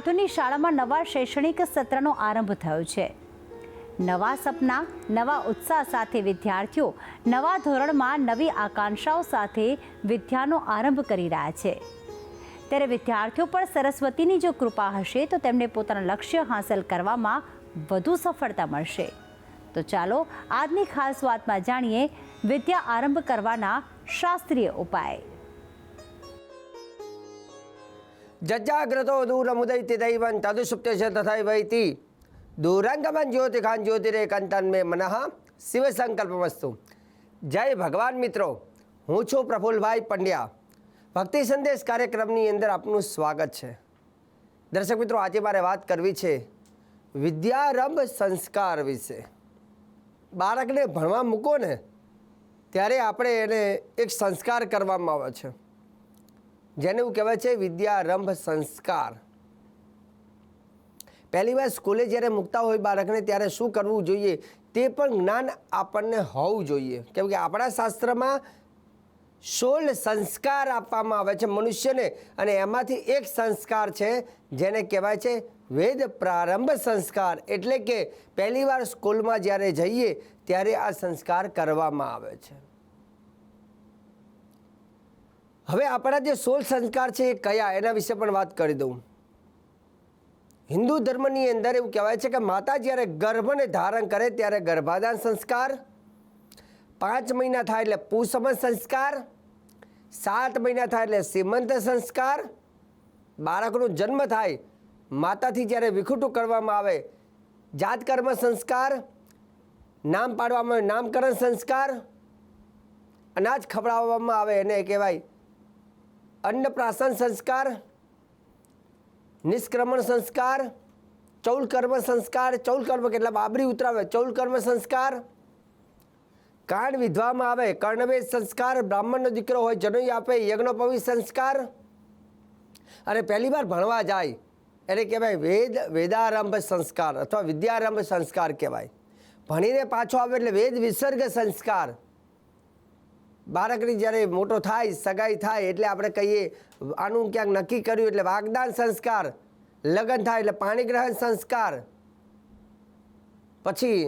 વિદ્યાર્થીઓની શાળામાં નવા શૈક્ષણિક સત્રનો આરંભ થયો છે. નવા સપના, નવા ઉત્સાહ સાથે વિદ્યાર્થીઓ નવા ધોરણમાં નવી આકાંક્ષાઓ સાથે વિદ્યાનો આરંભ કરી રહ્યા છે. ત્યારે વિદ્યાર્થીઓ પર સરસ્વતીની જો કૃપા હશે, તો તેમને પોતાના લક્ષ્ય હાંસલ કરવામાં વધુ સફળતા મળશે. તો ચાલો, આજની ખાસ વાતમાં જાણીએ વિદ્યા આરંભ કરવાના શાસ્ત્રીય ઉપાય. જજ્જાગ્રતો દૂરમુદૈતિ દૈવં તદુસુપ્તે ચ તથૈવૈતિ દૂરંગમન જ્યોતિખાન જ્યોતિરેકંતન મે મનઃ શિવ સંકલ્પમસ્તુ જય ભગવાન મિત્રો હું છું પ્રફુલભાઈ પંડ્યા ભક્તિ સંદેશ કાર્યક્રમની અંદર આપનું સ્વાગત છે દર્શક મિત્રો આજે મારે વાત કરવી છે વિદ્યારંભ સંસ્કાર વિશે બાળકને ભણવા મૂકો ને ત્યારે આપણે એને એક સંસ્કાર કરવામાં આવે છે જેને એવું કહેવાય છે વિદ્યારંભ સંસ્કાર. પહેલી વાર સ્કૂલે જ્યારે મૂકતા હોય બાળકને, ત્યારે શું કરવું જોઈએ? તે પણ જ્ઞાન આપણને હોવું જોઈએ. કેમ કે આપણા શાસ્ત્રમાં સોળ સંસ્કાર આપવામાં આવે છે મનુષ્યને, અને એમાંથી એક સંસ્કાર છે જેને કહેવાય છે વેદ પ્રારંભ સંસ્કાર. એટલે કે પહેલી વાર સ્કૂલમાં જ્યારે જઈએ, ત્યારે આ સંસ્કાર કરવામાં આવે છે. હવે આપણા જે સોળ સંસ્કાર છે એ કયા? એના વિશે પણ વાત કરી દઉં. હિન્દુ ધર્મની અંદર એવું કહેવાય છે કે માતા જ્યારે ગર્ભને ધારણ કરે ત્યારે ગર્ભાધાન સંસ્કાર, પાંચ મહિના થાય એટલે પુસમન સંસ્કાર, સાત મહિના થાય એટલે સીમંત સંસ્કાર, બાળકનો જન્મ થાય માતાથી જ્યારે વિખૂટું કરવામાં આવે, જાતકર્મ સંસ્કાર, નામ પાડવામાં આવે નામકરણ સંસ્કાર, અનાજ ખવડાવવામાં આવે એને કહેવાય અન્નપ્રાશન સંસ્કાર નિષ્ક્રમણ સંસ્કાર ચૌલ કર્મ સંસ્કાર ચૌલ કર્મ કેટલા બાબરી ઉતરાવે? ચૌલકર્મ સંસ્કાર, કાન વિધવામાં આવે, કર્ણવેદ સંસ્કાર, બ્રાહ્મણનો દીકરો હોય, જનોઈ આપે યજ્ઞોપવી સંસ્કાર. અને પહેલી વાર ભણવા જાય, એને કહેવાય વેદ, વેદારંભ સંસ્કાર અથવા વિદ્યારંભ સંસ્કાર કહેવાય. ભણીને પાછો આવે એટલે વેદ વિસર્ગ સંસ્કાર. બાળકની જ્યારે મોટો થાય, સગાઈ થાય, એટલે આપણે કહીએ, આનું ક્યાંક નક્કી કર્યું એટલે વાગદાન સંસ્કાર, લગ્ન થાય એટલે પાણી ગ્રહણ સંસ્કાર. પછી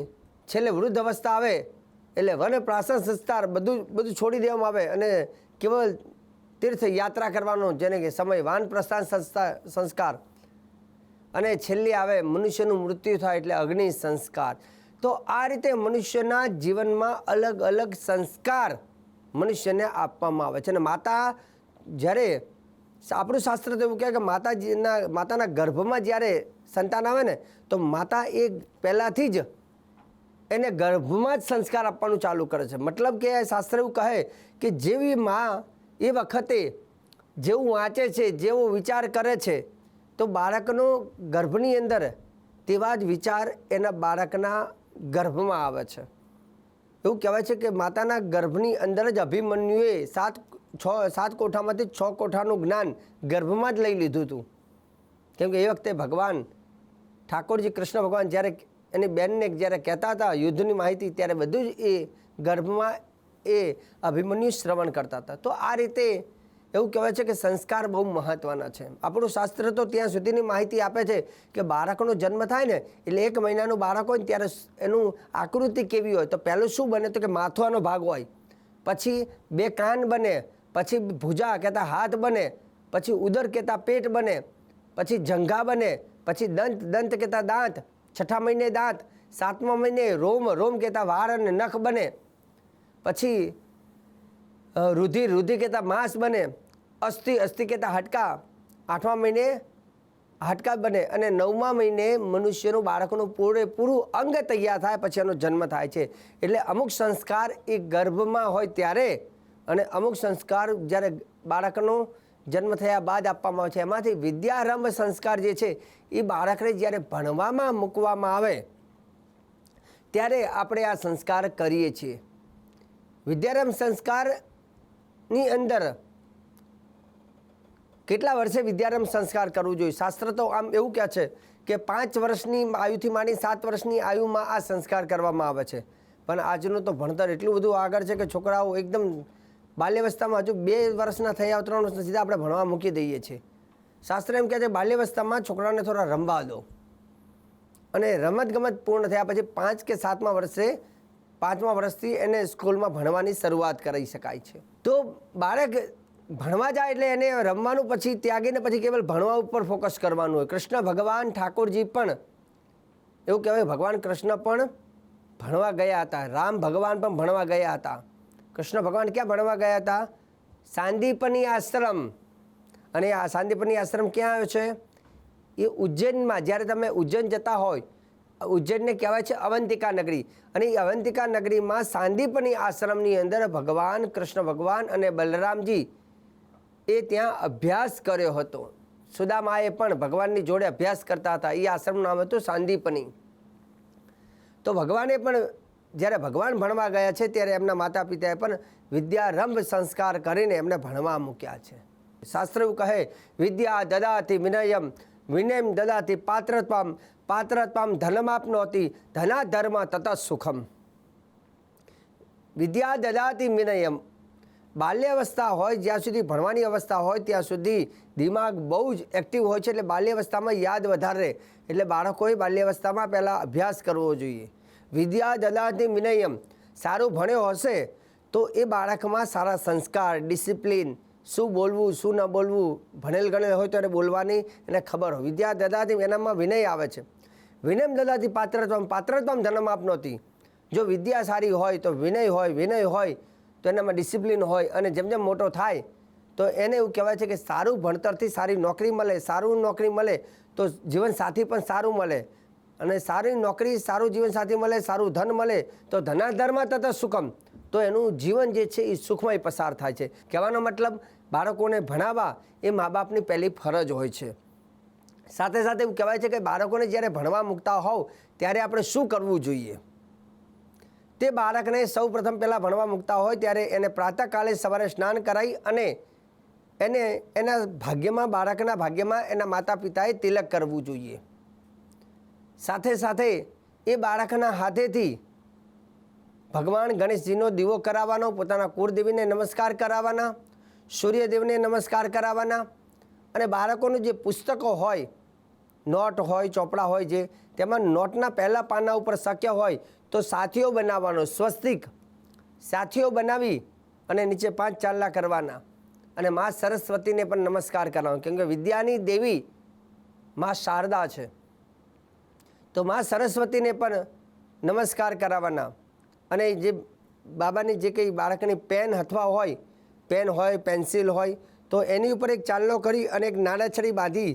છેલ્લે વૃદ્ધ અવસ્થા આવે એટલે વન પ્રાશન સંસ્કાર બધું બધું છોડી દેવામાં આવે અને કેવળ તીર્થ યાત્રા કરવાનો, જેને કે સમય વાન પ્રસ્થાન સંસ્કાર. અને છેલ્લે આવે મનુષ્યનું મૃત્યુ થાય એટલે અગ્નિ સંસ્કાર. તો આ રીતે મનુષ્યના જીવનમાં અલગ અલગ સંસ્કાર મનુષ્યને આપવામાં આવે છે. અને માતા જ્યારે આપણું શાસ્ત્ર તો એવું કહે કે માતાજીના, માતાના ગર્ભમાં જ્યારે સંતાન આવે ને, તો માતા એ પહેલાંથી જ એને ગર્ભમાં જ સંસ્કાર આપવાનું ચાલુ કરે છે. મતલબ કે શાસ્ત્ર એવું કહે કે જેવી માં એ વખતે જેવું વાંચે છે, જેવો વિચાર કરે છે, તો બાળકનો ગર્ભની અંદર તેવા જ વિચાર એના બાળકના ગર્ભમાં આવે છે. એવું કહેવાય છે કે માતાના ગર્ભની અંદર જ અભિમન્યુએ સાત છ, સાત કોઠામાંથી છ કોઠાનું જ્ઞાન ગર્ભમાં જ લઈ લીધું હતું. કેમ કે એ વખતે ભગવાન ઠાકોરજી, કૃષ્ણ ભગવાન જ્યારે એની બેનને જ્યારે કહેતા હતા યુદ્ધની માહિતી, ત્યારે બધું જ એ ગર્ભમાં એ અભિમન્યુ શ્રવણ કરતા હતા. તો આ રીતે એવું કહેવાય છે કે સંસ્કાર બહુ મહત્ત્વના છે. આપણું શાસ્ત્ર તો ત્યાં સુધીની માહિતી આપે છે કે બાળકનો જન્મ થાય ને એટલે એક મહિનાનું બાળક હોય ને ત્યારે એનું આકૃતિ કેવી હોય? તો પહેલું શું બને તો કે માથવાનો ભાગ હોય. પછી બે કાન બને, પછી ભુજા કહેતા હાથ બને, પછી ઉદર કહેતા પેટ બને, પછી જંઘા બને, પછી દંત દંત કહેતા દાંત, છઠ્ઠા મહિને દાંત, સાતમા મહિને રોમ રોમ કહેતા વાળ અને નખ બને, પછી રુધિર રુધિર કહેતા માંસ બને અસ્થિ અસ્થિ કહેતા હાડકા. આઠમા મહિને હાડકા બને અને નવમા મહિને મનુષ્યનું, બાળકનું પૂરેપૂરું અંગ તૈયાર થાય, પછી એનો જન્મ થાય છે. એટલે અમુક સંસ્કાર એ ગર્ભમાં હોય ત્યારે અને અમુક સંસ્કાર જ્યારે બાળકનો જન્મ થયા બાદ આપવામાં આવે છે, એમાંથી વિદ્યારંભ સંસ્કાર જે છે, એ બાળકને જ્યારે ભણવામાં મૂકવામાં આવે, ત્યારે આપણે આ સંસ્કાર કરીએ છીએ. વિદ્યારંભ સંસ્કારની અંદર કેટલા વર્ષે વિદ્યારંભ સંસ્કાર કરવું જોઈએ? શાસ્ત્ર તો આમ એવું કહે છે કે પાંચ વર્ષની આયુથી માંડી સાત વર્ષની આયુમાં આ સંસ્કાર કરવામાં આવે છે. પણ આજનું તો ભણતર એટલું બધું આગળ છે કે છોકરાઓ એકદમ બાલ્યવસ્થામાં હજુ બે વર્ષના થયા ત્રણ વર્ષના, સીધા આપણે ભણવા મૂકી દઈએ છીએ. શાસ્ત્ર એમ કહે છે બાલ્યવસ્થામાં છોકરાને થોડા રમવા દો. અને રમતગમત પૂર્ણ થયા પછી પાંચ કે સાતમા વર્ષે પાંચમા વર્ષથી એને સ્કૂલમાં ભણવાની શરૂઆત કરી શકાય છે. તો બાળક ભણવા જાય એટલે એને રમવાનું પછી ત્યાગીને પછી કેવલ ભણવા ઉપર ફોકસ કરવાનું હોય. કૃષ્ણ ભગવાન ઠાકોરજી પણ, એવું કહેવાય, ભગવાન કૃષ્ણ પણ ભણવા ગયા હતા. રામ ભગવાન પણ ભણવા ગયા હતા. કૃષ્ણ ભગવાન ક્યાં ભણવા ગયા હતા? સાંદીપની આશ્રમ. અને આ સાંદીપની આશ્રમ ક્યાં આવ્યો છે? એ ઉજ્જૈનમાં. જ્યારે તમે ઉજ્જૈન જતા હોય, ઉજ્જૈનને કહેવાય છે અવંતિકા નગરી. અને એ અવંતિકા નગરીમાં સાંદીપની આશ્રમની અંદર ભગવાન, કૃષ્ણ ભગવાન અને બલરામજી એ ત્યાં અભ્યાસ કર્યો હતો. સુદામાએ પણ ભગવાનની જોડે અભ્યાસ કરતા હતા. એ આશ્રમનું નામ હતું સાંદીપની. તો ભગવાને પણ જ્યારે ભગવાન ભણવા ગયા છે ત્યારે એમના માતા પિતાએ પણ વિદ્યારંભ સંસ્કાર કરીને એમને ભણવા મૂક્યા છે. શાસ્ત્ર કહે, વિદ્યા દદાથી વિનયમ વિનયમ દદાતી પાત્રત્વામ પાત્રત્વામ ધનમાપનોતી ધના ધર્મ તથા સુખમ. વિદ્યા દદાતી વિનયમ બાલ્યાવસ્થા હોય જ્યાં સુધી ભણવાની અવસ્થા હોય ત્યાં સુધી દિમાગ બહુ જ એક્ટિવ હોય છે એટલે બાલ્યાવસ્થામાં યાદ વધારે. એટલે બાળકોએ બાલ્યાવસ્થામાં પહેલાં અભ્યાસ કરવો જોઈએ. વિદ્યા દદાથી વિનયમ. સારું ભણ્યો હશે તો એ બાળકમાં સારા સંસ્કાર ડિસિપ્લિન શું બોલવું, શું ન બોલવું, ભણેલ ગણેલ હોય તો એને બોલવાની એને ખબર હોય. વિદ્યા દદાથી એનામાં વિનય આવે છે. વિનયમ દદાતી પાત્રત્વમ. પાત્રત્વમ જન્મ આપનોતી. જો વિદ્યા સારી હોય તો વિનય હોય વિનય હોય તો એનામાં ડિસિપ્લિન હોય અને જેમ જેમ મોટો થાય, તો એને એવું કહેવાય છે કે સારું ભણતરથી સારી નોકરી મળે, સારું નોકરી મળે, તો જીવનસાથી પણ સારું મળે. અને સારી નોકરી, સારું જીવનસાથી મળે, સારું ધન મળે, તો ધનાધરમાં તથા સુખમ. તો એનું જીવન જે છે એ સુખમય પસાર થાય છે. કહેવાનો મતલબ, બાળકોને ભણાવવા એ મા બાપની પહેલી ફરજ હોય છે. સાથે સાથે એવું કહેવાય છે કે બાળકોને જ્યારે ભણવા મૂકતા હોવ, ત્યારે આપણે શું કરવું જોઈએ? તે બાળકને સૌ પ્રથમ પહેલાં ભણવા મૂકતા હોય ત્યારે એને પ્રાતઃકાલે સવારે સ્નાન કરાવી અને એને એના ભાગ્યમાં, બાળકના ભાગ્યમાં એના માતા પિતાએ તિલક કરવું જોઈએ. સાથે સાથે એ બાળકના હાથેથી ભગવાન ગણેશજીનો દીવો કરાવવાનો, પોતાના કુળદેવીને નમસ્કાર કરાવવાના, સૂર્યદેવને નમસ્કાર કરાવવાના અને બાળકોનું જે પુસ્તકો હોય, નોટ હોય, ચોપડા હોય જે, તેમાં નોટના પહેલાં પાના ઉપર શક્ય હોય તો સાથીઓ બનાવવાનો, સ્વસ્તિક. સાથીઓ બનાવી અને નીચે પાંચ ચાલલા કરવાના. અને મા સરસ્વતીને પણ નમસ્કાર કરવાનો, કેમ કે વિદ્યાની દેવી મા શારદા છે. તો મા સરસ્વતીને પણ નમસ્કાર કરાવવાના. અને જે બાબાની જે કંઈ બાળકની પેન અથવા હોય, પેન હોય, પેન્સિલ હોય, તો એની ઉપર એક ચાલનો કરી અને એક નાળાછડી બાંધી,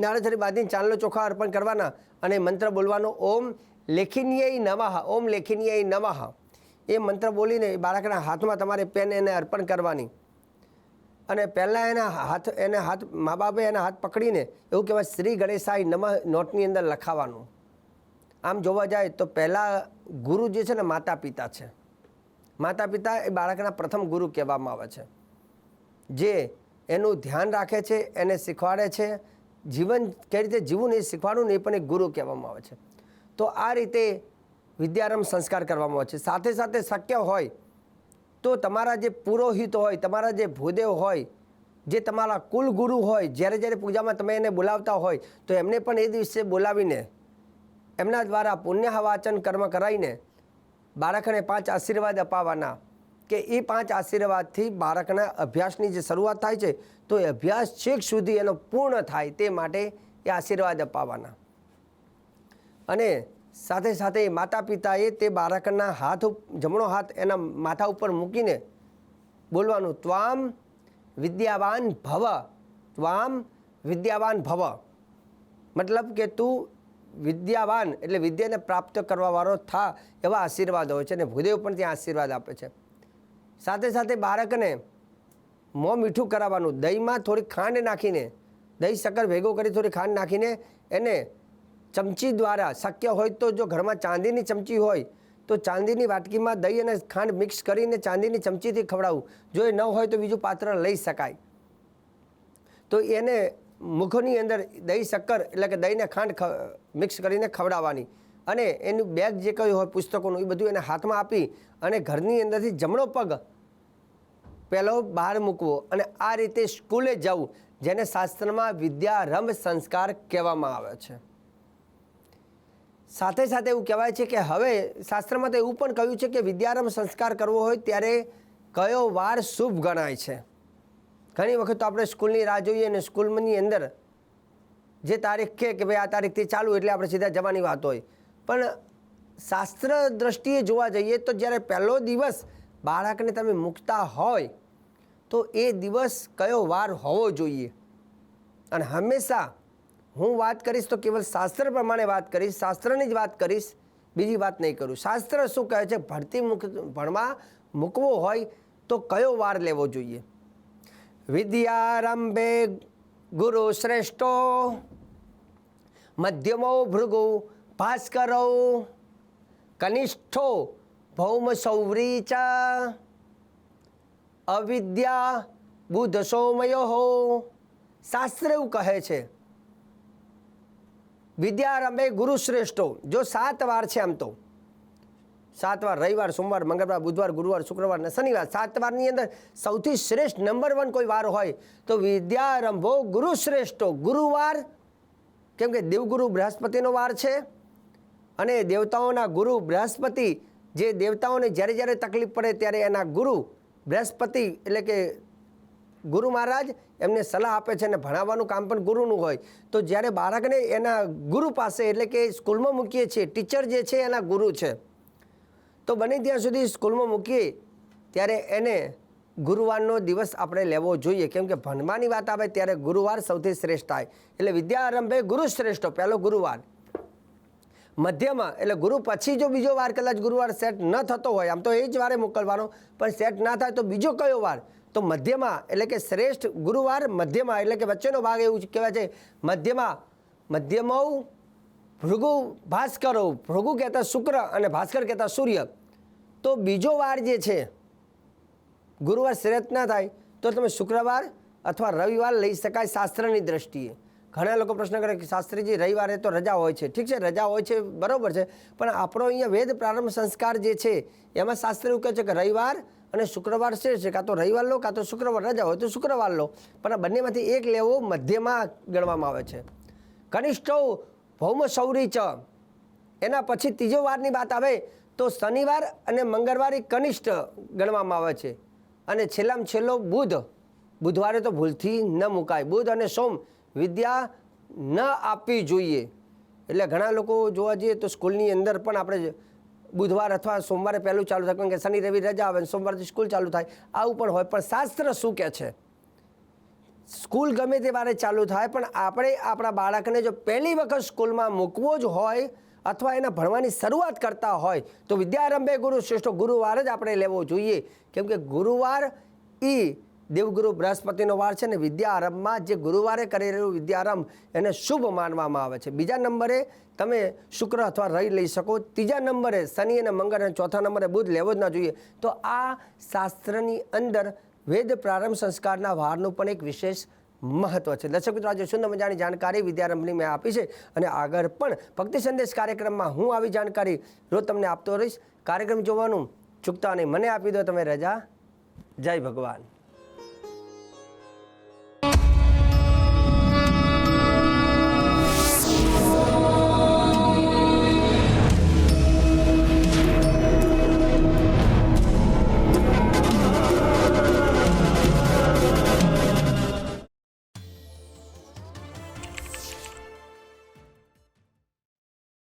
નાળાછડી બાંધીને ચાંદલો ચોખા અર્પણ કરવાના અને મંત્ર બોલવાનો, ઓમ લેખિનીય નમઃ, ઓમ લેખિનીય નમઃ. એ મંત્ર બોલીને એ બાળકના હાથમાં તમારે પેન એને અર્પણ કરવાની. અને પહેલાં એના હાથ, એને હાથ મા બાપે એના હાથ પકડીને એવું કહેવાય શ્રી ગણેશાય નમઃ નોટની અંદર લખાવાનું. આમ જોવા જાય તો પહેલાં ગુરુ જે છે ને માતા પિતા છે. માતા પિતા એ બાળકના પ્રથમ ગુરુ કહેવામાં આવે છે. જે એનું ધ્યાન રાખે છે, એને શીખવાડે છે. જીવન કઈ રીતે જીવવું નહીં શીખવાડવું નહીં પણ એક ગુરુ કહેવામાં આવે છે. તો આ રીતે વિદ્યારંભ સંસ્કાર કરવામાં આવે છે. સાથે સાથે શક્ય હોય તો તમારા જે પુરોહિત હોય, તમારા જે ભૂદેવ હોય, જે તમારા કુલ ગુરુ હોય, જ્યારે જ્યારે પૂજામાં તમે એને બોલાવતા હોય, તો એમને પણ એ દિવસે બોલાવીને એમના દ્વારા પુણ્ય વાચન કર્મ કરાવીને બાળકને પાંચ આશીર્વાદ અપાવવાના કે એ પાંચ આશીર્વાદથી બાળકના અભ્યાસની જે શરૂઆત થાય છે, તો એ અભ્યાસ છેક સુધી એનો પૂર્ણ થાય તે માટે એ આશીર્વાદ અપાવવાના અને સાથે સાથે માતા પિતાએ તે બાળકના હાથ જમણો હાથ એના માથા ઉપર મૂકીને બોલવાનું, ત્વામ વિદ્યાવાન ભવ, ત્વામ વિદ્યાવાન ભવ. મતલબ કે તું વિદ્યાવાન એટલે વિદ્યાને પ્રાપ્ત કરવાવાળો થા એવા આશીર્વાદ હોય છે અને ભૂદેવ પણ ત્યાં આશીર્વાદ આપે છે. સાથે સાથે બાળકને મોં મીઠું કરાવવાનું, દહીંમાં થોડી ખાંડ નાખીને, દહીં શક્કર ભેગો કરી થોડી ખાંડ નાખીને એને ચમચી દ્વારા શક્ય હોય તો જો ઘરમાં ચાંદીની ચમચી હોય, તો ચાંદીની વાટકીમાં દહીં અને ખાંડ મિક્સ કરીને ચાંદીની ચમચીથી ખવડાવવું જો એ ન હોય તો બીજું પાત્ર લઈ શકાય. તો એને મુખની અંદર દહીં, શક્કર એટલે કે દહીંને ખાંડ મિક્સ કરીને ખવડાવવાની. અને એનું બેગ જે કંઈ હોય પુસ્તકોનું, એ બધું એને હાથમાં આપી અને ઘરની અંદરથી જમણો પગ પહેલો બહાર મૂકવો અને આ રીતે સ્કૂલે જવું, જેને શાસ્ત્રમાં વિદ્યારંભ સંસ્કાર કહેવામાં આવે છે. સાથે સાથે એવું કહેવાય છે કે હવે શાસ્ત્રમાં તો એવું પણ કહ્યું છે કે વિદ્યારંભ સંસ્કાર કરવો હોય ત્યારે કયો વાર શુભ ગણાય છે? ઘણી વખત તો આપણે સ્કૂલની રાહ જોઈએ અને સ્કૂલની અંદર જે તારીખ કહે કે ભાઈ આ તારીખથી ચાલુ એટલે આપણે સીધા જવાની વાત હોય. પણ શાસ્ત્ર દ્રષ્ટિએ જોવા જઈએ તો જ્યારે પહેલો દિવસ બાળકને તમે મૂકતા હોય તો એ દિવસ કયો વાર હોવો જોઈએ? અને હંમેશા હું વાત કરીશ તો કેવલ શાસ્ત્ર પ્રમાણે વાત કરીશ, શાસ્ત્રની જ વાત કરીશ, બીજી વાત નહીં કરું. શાસ્ત્ર શું કહે છે? ભણતી મુક ભણવા મૂકવો હોય તો કયો વાર લેવો જોઈએ? વિદ્યારંભે ગુરુ શ્રેષ્ઠો, મધ્યમો ભૃગુ ભાસ્કરો, કનિષ્ઠો ભૌમ સૌરી ચ, અવિદ્યા બુધ સોમયો શાસ્ત્ર એવું કહે છે વિદ્યારંભે ગુરુ શ્રેષ્ઠો. જો સાત વાર છે આમ તો. સાત વાર, રવિવાર, સોમવાર, મંગળવાર, બુધવાર, ગુરુવાર, શુક્રવાર અને શનિવાર, સાત વારની અંદર સૌથી શ્રેષ્ઠ નંબર વન કોઈ વાર હોય તો વિદ્યારંભો ગુરુ શ્રેષ્ઠો. ગુરુવાર, કેમ કે દેવગુરુ બૃહસ્પતિનો વાર છે અને દેવતાઓના ગુરુ બૃહસ્પતિ, જે દેવતાઓને જ્યારે જ્યારે તકલીફ પડે ત્યારે એના ગુરુ બૃહસ્પતિ એટલે કે ગુરુ મહારાજ એમને સલાહ આપે છે અને ભણાવવાનું કામ પણ ગુરુનું હોય. તો જ્યારે બાળકને એના ગુરુ પાસે એટલે કે સ્કૂલમાં મૂકીએ છીએ, ટીચર જે છે એના ગુરુ છે. તો બને ત્યાં સુધી સ્કૂલમાં મૂકીએ, ત્યારે એને ગુરુવારનો દિવસ આપણે લેવો જોઈએ. કેમ કે ભણવાની વાત આવે ત્યારે ગુરુવાર સૌથી શ્રેષ્ઠ થાય. એટલે વિદ્યા આરંભે ગુરુ શ્રેષ્ઠ પહેલો ગુરુવાર. મધ્યમાં, એટલે ગુરુ પછી જો બીજો વાર કદાચ ગુરુવાર સેટ ન થતો હોય, આમ તો એ જ વારે મોકલવાનો. પણ સેટ ના થાય તો બીજો કયો વાર? તો મધ્યમાં, એટલે કે શ્રેષ્ઠ ગુરુવાર મધ્યમાં, એટલે કે વચ્ચેનો ભાગ એવું કહેવાય છે, મધ્યમાં, મધ્યમૌ ભૃગુ ભાસ્કરો, ભૃગુ કહેતા શુક્ર અને ભાસ્કર કહેતા સૂર્ય. તો બીજો વાર જે છે, ગુરુવાર શ્રેષ્ઠ ના થાય, તો તમે શુક્રવાર અથવા રવિવાર લઈ શકાય શાસ્ત્રની દ્રષ્ટિએ. ઘણા લોકો પ્રશ્ન કરે કે શાસ્ત્રીજી, રવિવારે તો રજા હોય છે. ઠીક છે, રજા હોય છે, બરાબર છે, પણ આપણો અહીંયા વેદ પ્રારંભ સંસ્કાર જે છે, એમાં શાસ્ત્ર એવું કહે છે કે રવિવાર અને શુક્રવાર શ્રેષ્ઠ છે? કાં તો રવિવાર લો, કાં તો શુક્રવાર રજા હોય તો શુક્રવાર લો. પણ આ બંનેમાંથી એક લેવો મધ્યમાં ગણવામાં આવે છે. કનિષ્ઠો ભૌમ સૌરી ચ. એના પછી ત્રીજો વારની વાત આવે તો શનિવાર અને મંગળવારે કનિષ્ઠ ગણવામાં આવે છે. અને છેલ્લામાં છેલ્લો બુધ. બુધવારે તો ભૂલથી ન મુકાય. બુધ અને સોમ વિદ્યા ન આપવી જોઈએ. એટલે ઘણા લોકો જોવા જઈએ તો સ્કૂલની અંદર પણ આપણે બુધવાર અથવા સોમવારે પહેલું ચાલુ થાય કારણ કે શનિ, રવિ રજા આવે અને સોમવારથી સ્કૂલ ચાલુ થાય. આવું પણ હોય, પણ શાસ્ત્ર શું કહે છે? સ્કૂલ ગમે તે વારે ચાલુ થાય, પણ આપણે આપણા બાળકને જો પહેલી વખત સ્કૂલમાં મૂકવો જ હોય અથવા એના ભણવાની શરૂઆત કરતા હોય, તો વિદ્યારંભે ગુરુ શ્રેષ્ઠ ગુરુવાર જ આપણે લેવો જોઈએ. કેમ કે ગુરુવાર એ દેવગુરુ બૃહસ્પતિનો વાર છે ને વિદ્યારંભમાં જે ગુરુવારે કરી રહ્યું વિદ્યારંભ, એને શુભ માનવામાં આવે છે. બીજા નંબરે તમે શુક્ર અથવા રહી લઈ શકો. ત્રીજા નંબરે શનિ અને મંગળ અને ચોથા નંબરે બુધ લેવો જ ન જોઈએ. તો આ શાસ્ત્રની અંદર વેદ પ્રારંભ સંસ્કારના વારનું પણ એક વિશેષ મહત્વ છે. દર્શક મિત્રો, આજે સુંદર મજાની જાણકારી વિદ્યારંભની મેં આપી છે અને આગળ પણ ભક્તિ સંદેશ કાર્યક્રમમાં હું આવી જાણકારી રોજ તમને આપતો રહીશ. કાર્યક્રમ જોવાનું ચૂકતા નહીં. મને આપી દો તમે રજા. જય ભગવાન.